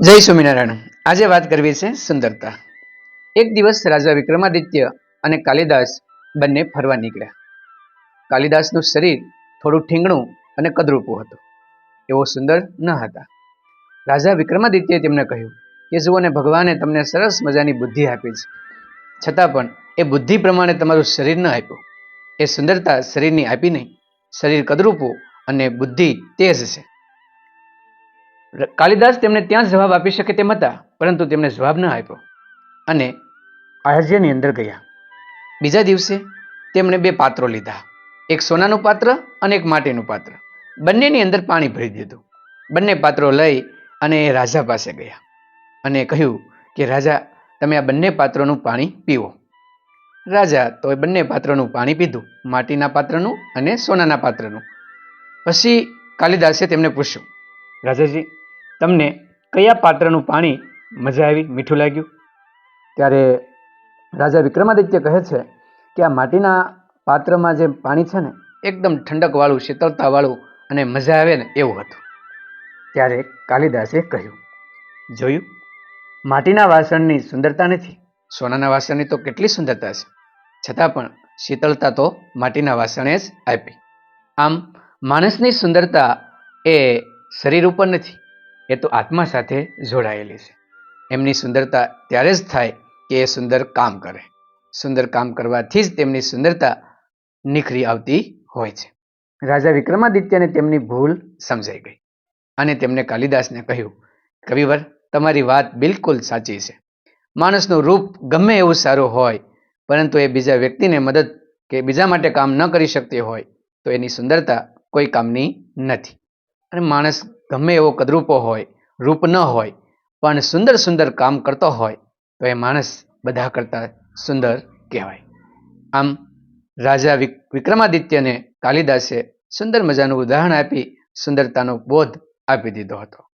જય સ્વામિનારાયણ. આજે વાત કરવી છે સુંદરતા. એક દિવસ રાજા વિક્રમાદિત્ય અને કાલિદાસ બંને ફરવા નીકળ્યા. કાલિદાસનું શરીર થોડું ઠીંગણું અને કદરૂપું હતું. એવો સુંદર ન હતા. રાજા વિક્રમાદિત્યએ તેમને કહ્યું કે, જુઓ ને, ભગવાને તમને સરસ મજાની બુદ્ધિ આપી છે. છતાં પણ એ બુદ્ધિ પ્રમાણે તમારું શરીર ન આપ્યું. એ સુંદરતા શરીરની આપી નહીં. શરીર કદરૂપું અને બુદ્ધિ તેજ છે. કાલિદાસ તેમને ત્યાં જવાબ આપી શકે તેમ હતા, પરંતુ તેમણે જવાબ ન આપ્યો. અને રાજ્યની અંદર ગયા. બીજા દિવસે તેમણે બે પાત્રો લીધા. એક સોનાનું પાત્ર અને એક માટીનું પાત્ર. બંનેની અંદર પાણી ભરી દીધું. બંને પાત્રો લઈ અને રાજા પાસે ગયા અને કહ્યું કે, રાજા, તમે આ બંને પાત્રોનું પાણી પીવો. રાજા તો એ બંને પાત્રોનું પાણી પીધું, માટીના પાત્રનું અને સોનાના પાત્રનું. પછી કાલિદાસે તેમને પૂછ્યું, રાજાજી તમને કયા પાત્રનું પાણી મજા આવી? મીઠું લાગ્યું? ત્યારે રાજા વિક્રમાદિત્ય કહે છે કે આ માટીના પાત્રમાં જે પાણી છે ને એકદમ ઠંડકવાળું શીતળતાવાળું અને મજા આવે ને એવું હતું. ત્યારે કાલિદાસે કહ્યું જોયું? માટીના વાસણની સુંદરતા નથી. સોનાના વાસણની તો કેટલી સુંદરતા છે. છતાં પણ શીતળતા તો માટીના વાસણે જ આપી. આમ માણસની સુંદરતા એ શરીર ઉપર નથી એ તો આત્મા સાથે જોડાયેલી છે. એમની સુંદરતા ત્યારે જ થાય કે એ સુંદર કામ કરે. સુંદર કામ કરવાથી જ તેમની સુંદરતા નિખરી આવતી હોય છે. રાજા વિક્રમાદિત્યને તેમની ભૂલ સમજાઈ ગઈ અને તેમને કાલિદાસને કહ્યું, કવિવર, તમારી વાત બિલકુલ સાચી છે. માણસનું રૂપ ગમે એવું સારું હોય, પરંતુ એ બીજા વ્યક્તિને મદદ કે બીજા માટે કામ ન કરી શકતી હોય, તો એની સુંદરતા કોઈ કામની નથી. અને માણસ ગમે એવો કદરૂપો હોય, રૂપ ન હોય, પણ સુંદર સુંદર કામ કરતો હોય, તો એ માણસ બધા કરતાં સુંદર કહેવાય. આમ રાજા વિક- વિક્રમાદિત્યને કાલિદાસે સુંદર મજાનું ઉદાહરણ આપી સુંદરતાનો બોધ આપી દીધો હતો.